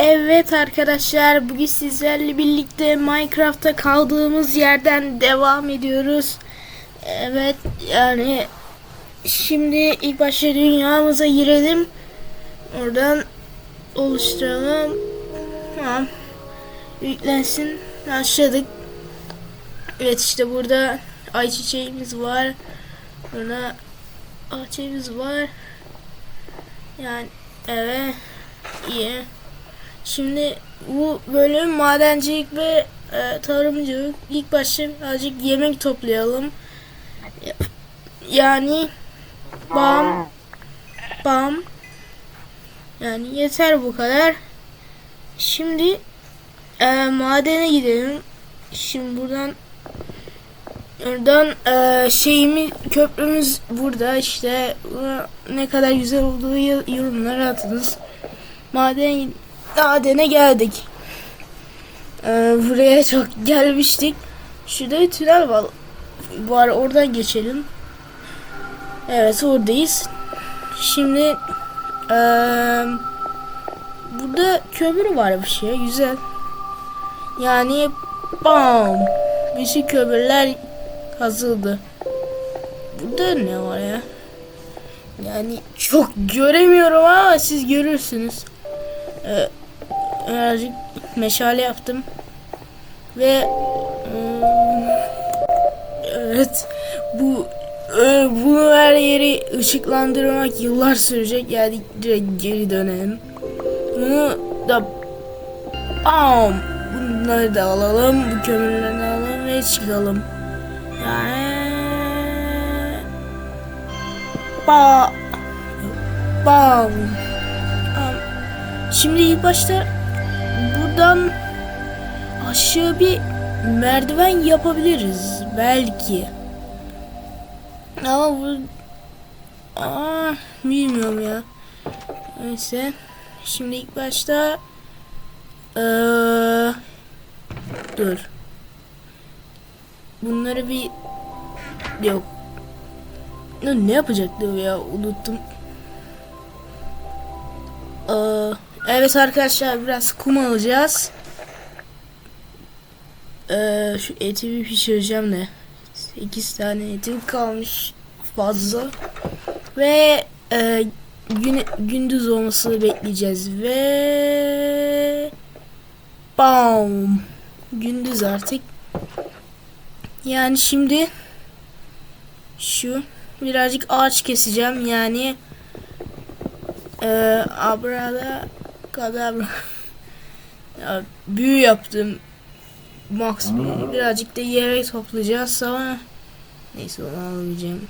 Evet arkadaşlar bugün sizlerle birlikte Minecraft'ta kaldığımız yerden devam ediyoruz. Evet yani şimdi ilk başta dünyamıza girelim. Oradan oluşturalım. Tamam. Yüklensin. Başladık. Evet işte burada ayçiçeğimiz var. Burada ağaçımız var. Yani evet iyi. Şimdi bu bölüm madencilik ve e, tarımcılık. İlk başta birazcık yemek toplayalım. Yani bam bam yani yeter bu kadar. Şimdi e, madene gidelim. Şimdi buradan Oradan e, şeyimi köprümüz burada işte ne kadar güzel olduğu yorumlara atınız. Maden madene geldik. E, buraya çok gelmiştik. Şurada bir tünel var. Var oradan geçelim. Evet oradayız. Şimdi e, burada kömür var bir şey güzel. Yani bam. Bütün kömürler kazıldı. Burada ne var ya? Yani çok göremiyorum ama siz görürsünüz. Ee, birazcık meşale yaptım. Ve ım, evet bu e, bunu her yeri ışıklandırmak yıllar sürecek. Yani direkt geri dönelim. Bunu da bam bunları da alalım. Bu kömürleri alalım ve çıkalım. Yani ba bam. Am. Şimdi ilk başta buradan aşağı bir merdiven yapabiliriz belki. Ama bu Aa, bilmiyorum ya. Neyse. Şimdi ilk başta eee dur. Bunları bir yok. Ne yapacaktı ya unuttum. Ee, evet arkadaşlar biraz kum alacağız. Ee, şu eti bir pişireceğim de. 8 tane etim kalmış fazla. Ve e, gün, gündüz olmasını bekleyeceğiz ve bam gündüz artık yani şimdi şu birazcık ağaç keseceğim yani e, abrada kadabra ya, büyü yaptım max büyü. birazcık da yemek toplayacağız ama neyse onu almayacağım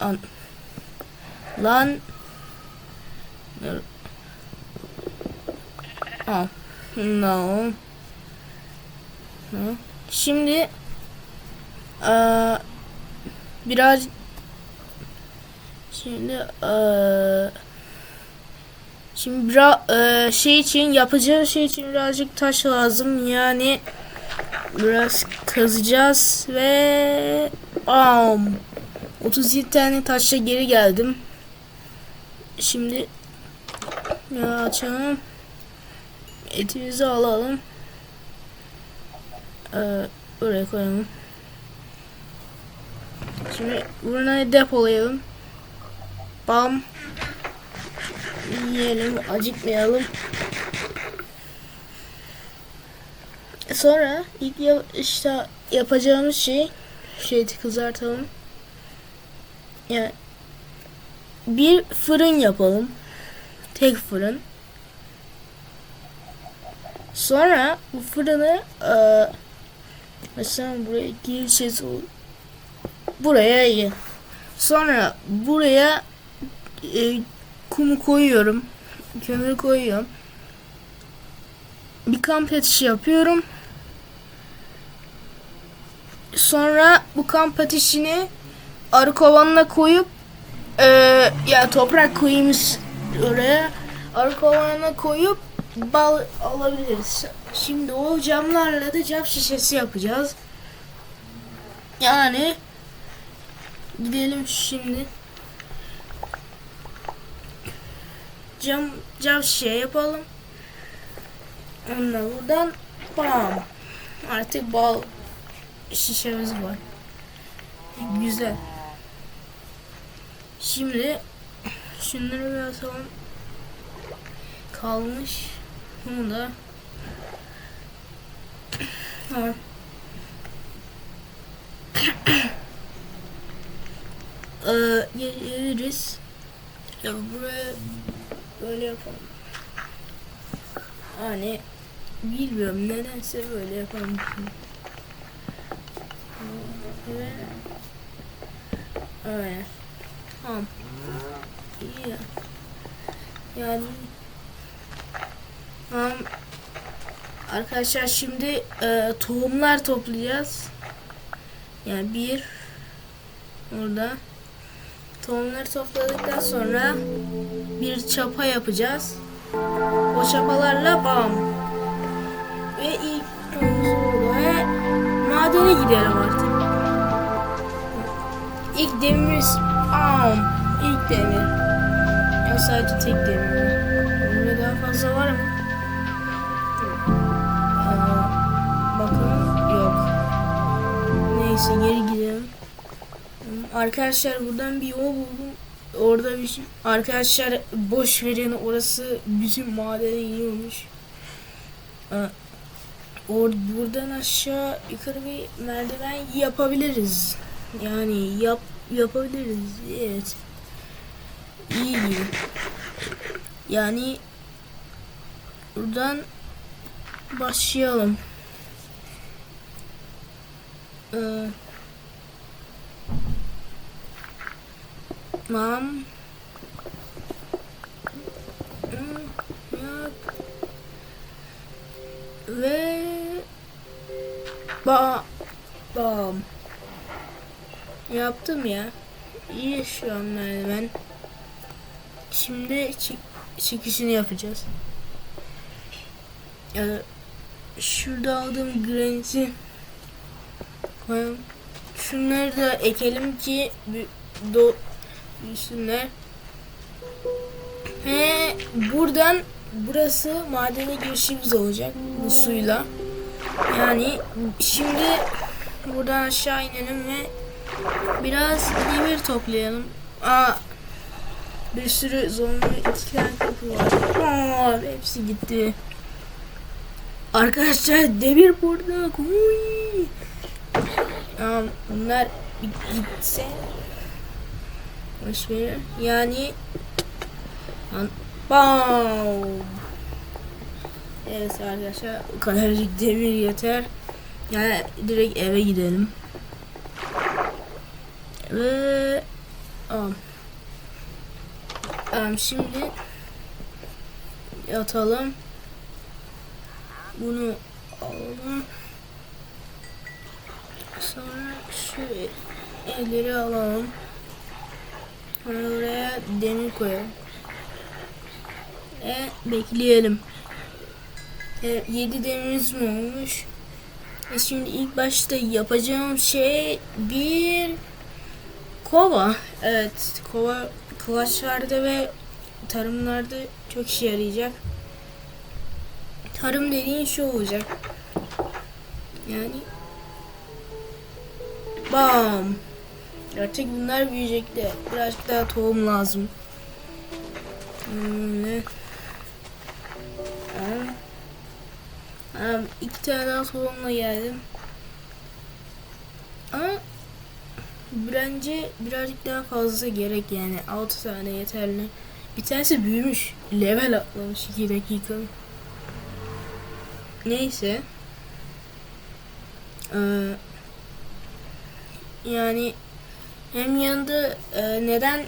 An lan. Al. No. Şimdi eee biraz şimdi eee şimdi biraz eee, şey için yapacağı şey için birazcık taş lazım yani biraz kazacağız ve bam 37 tane taşla geri geldim şimdi ya açalım etimizi alalım ee, buraya koyalım. Şimdi buraya depolayalım. Bam. Yiyelim, acıkmayalım. Sonra ilk ya işte yapacağımız şey şu eti kızartalım. Yani bir fırın yapalım. Tek fırın. Sonra bu fırını eee Mesela buraya gireceğiz. Buraya iyi. Sonra buraya e, kumu koyuyorum. Kömür koyuyorum. Bir kamp ateşi yapıyorum. Sonra bu kamp ateşini arı kovanına koyup e, ya toprak koyayım oraya arı kovanına koyup bal alabiliriz. Şimdi o camlarla da cam şişesi yapacağız. Yani gidelim şimdi. Cam cam şişe yapalım. Onunla buradan bam. Artık bal şişemiz var. Güzel. Şimdi şunları bir atalım. Kalmış. Bunu da Tamam. Ee, geliriz. Ya buraya böyle yapalım. Hani bilmiyorum nedense böyle yapalım. Ve öyle. Tamam. İyi ya. Yani tamam. Arkadaşlar şimdi e, tohumlar toplayacağız. Yani bir orada tohumları topladıktan sonra bir çapa yapacağız. O çapalarla bam. Ve ilk burada ve madene gidelim artık. İlk demirimiz bam. İlk demir. Ya sadece tek demir. Bunda daha fazla var. Aa, bakın yok. Neyse geri gidelim. Arkadaşlar buradan bir yol buldum. Orada bir şey. Arkadaşlar boş verin orası bütün madene iniyormuş. Aa, or buradan aşağı yukarı bir merdiven yapabiliriz. Yani yap yapabiliriz. Evet. İyi gibi. Yani buradan başlayalım. Ee, Mam. Hmm, Yap. Ve ba bam. Yaptım ya. İyi an merdiven. Şimdi çık çıkışını yapacağız. Ee, şurada aldığım graniti koyalım. Şunları da ekelim ki do büyüsünler. He buradan burası madene girişimiz olacak bu suyla. Yani şimdi buradan aşağı inelim ve biraz demir toplayalım. Aa, bir sürü zombi tane kapı var. Aa, hepsi gitti. Arkadaşlar demir burada. Uy. Aa, bunlar gitse Boş ver. Yani Bam. Evet arkadaşlar bu kadarcık demir yeter. Yani direkt eve gidelim. Ve. Am şimdi yatalım. Bunu alalım. Sonra şu elleri alalım. Oraya demir koyalım. E bekleyelim. E, 7 demirimiz mi olmuş? E şimdi ilk başta yapacağım şey bir kova. Evet, kova kılaçlarda ve tarımlarda çok işe yarayacak. Tarım dediğin şu olacak. Yani bam. Artık bunlar büyüyecek de birazcık daha tohum lazım. Öyle. Um, iki tane daha tohumla geldim. Ama bence birazcık daha fazla gerek yani. 6 tane yeterli. Bir tanesi büyümüş. Level atlamış 2 dakika. Neyse. Ee, yani hem yanında e, neden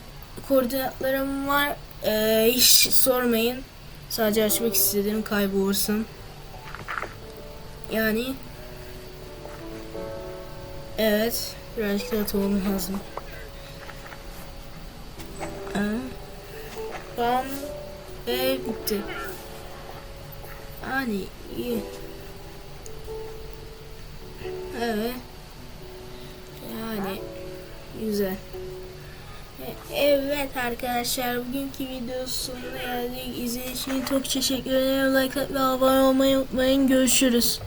koordinatlarım var e, hiç sormayın. Sadece açmak istedim kaybolursun. Yani evet birazcık daha tohum lazım. Ee, Bam ve bitti. Yani iyi. Evet. Güzel. Evet arkadaşlar bugünkü videonun sonuna geldik. İzlediğiniz için çok teşekkür ederim. Like ve abone olmayı unutmayın. Görüşürüz.